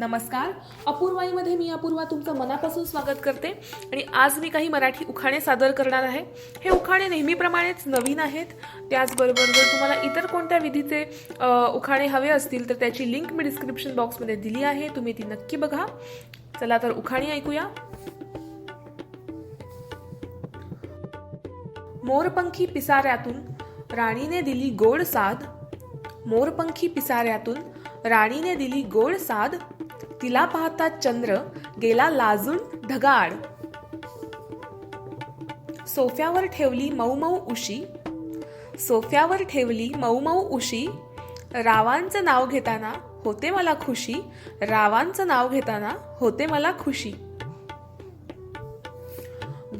नमस्कार. अपूर्वाईमध्ये मी अपूर्वा तुमचं मनापासून स्वागत करते. आणि आज मी काही मराठी उखाणे सादर करणार आहे. हे उखाणे नेहमीप्रमाणेच नवीन आहेत. त्याचबरोबर जर तुम्हाला इतर कोणत्या विधीचे उखाणे हवे असतील तर त्याची लिंक मी डिस्क्रिप्शन बॉक्समध्ये दिली आहे. तुम्ही ती नक्की बघा. चला तर उखाणी ऐकूया. मोरपंखी पिसाऱ्यातून राणीने दिली गोड साध मोरपंखी पिसाऱ्यातून राणीने दिली गोड साध तिला पाहता चंद्र गेला लाजून ढगाळ. सोफ्यावर ठेवली मऊ मऊ उशी. सोफ्यावर ठेवली मऊ मऊ उशी. रावांचं नाव घेताना होते मला खुशी. रावांचं नाव घेताना होते मला खुशी.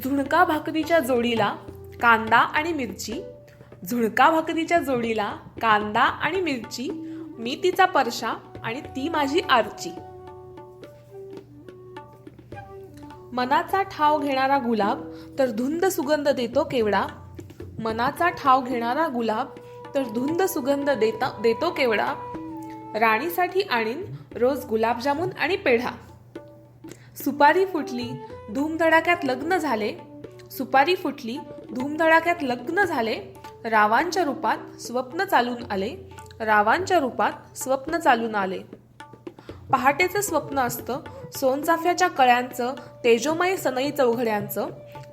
झुणका भाकरीच्या जोडीला कांदा आणि मिरची. झुणका भाकरीच्या जोडीला कांदा आणि मिरची. मी तिचा परशा आणि ती माझी आरची. मनाचा ठाव घेणारा गुलाब तर धुंद सुगंध देतो केवडा. मनाचा ठाव घेणारा गुलाब तर धुंद सुगंध देता देतो केवडा. राणीसाठी आणीन रोज गुलाबजामुन आणि पेढा. सुपारी फुटली धूमधडाक्यात लग्न झाले. सुपारी फुटली धूमधडाक्यात लग्न झाले. रावांच्या रूपात स्वप्न चालून आले. रावांच्या रूपात स्वप्न चालून आले. पहाटेचं स्वप्न असतं सोनचाफ्याच्या कळ्यांचं तेजोमय सनई चौघड्यांचं.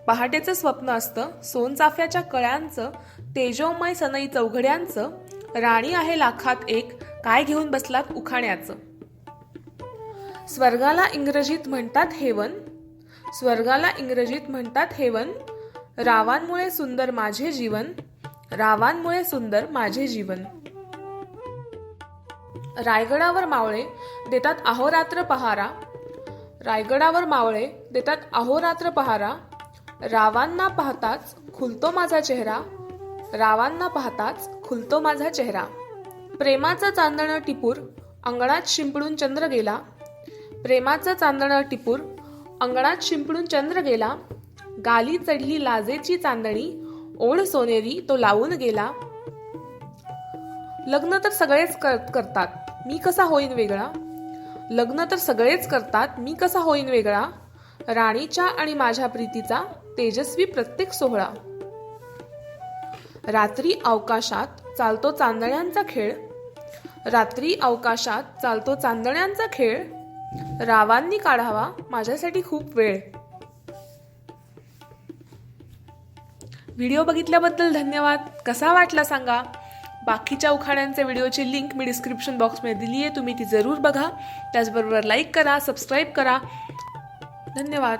पहाटेचं स्वप्न असतं सोनचाफ्याच्या कळ्यांचं तेजोमय सनई चौघड्यांचं. राणी आहे लाखात एक काय घेऊन बसलात उखाण्याचं? स्वर्गाला इंग्रजीत म्हणतात हेवन. स्वर्गाला इंग्रजीत म्हणतात हेवन. रावांमुळे सुंदर माझे जीवन. रावांमुळे सुंदर माझे जीवन. रायगडावर मावळे देतात अहोरात्र पहारा. रायगडावर मावळे देतात अहोरात्र पहारा. रावांना पाहताच खुलतो माझा चेहरा. रावांना पाहताच खुलतो माझा चेहरा. प्रेमाचं चांदणं टिपूर अंगणात शिंपडून चंद्र गेला. प्रेमाचं चांदणं टिपूर अंगणात शिंपडून चंद्र गेला. गाली चढली लाजेची चांदणी ओढ सोनेरी तो लावून गेला. लग्न तर सगळेच कर- करतात. मी कसा होईन वेगळा? लग्न तर सगळेच करतात. मी कसा होईन वेगळा? राणीच्या आणि माझ्या प्रीतीचा तेजस्वी प्रत्येक सोहळा. रात्री अवकाशात चालतो चांदण्यांचा खेळ. रात्री अवकाशात चालतो चांदण्यांचा खेळ. रावांनी काढावा माझ्यासाठी खूप वेळ. व्हिडिओ बघितल्याबद्दल धन्यवाद. कसा वाटला सांगा? बाकीच्या उखाण्यांचे व्हिडिओची लिंक मी डिस्क्रिप्शन बॉक्समध्ये दिली आहे तुम्ही ती जरूर बघा. त्याचबरोबर लाईक करा सबस्क्राईब करा. धन्यवाद.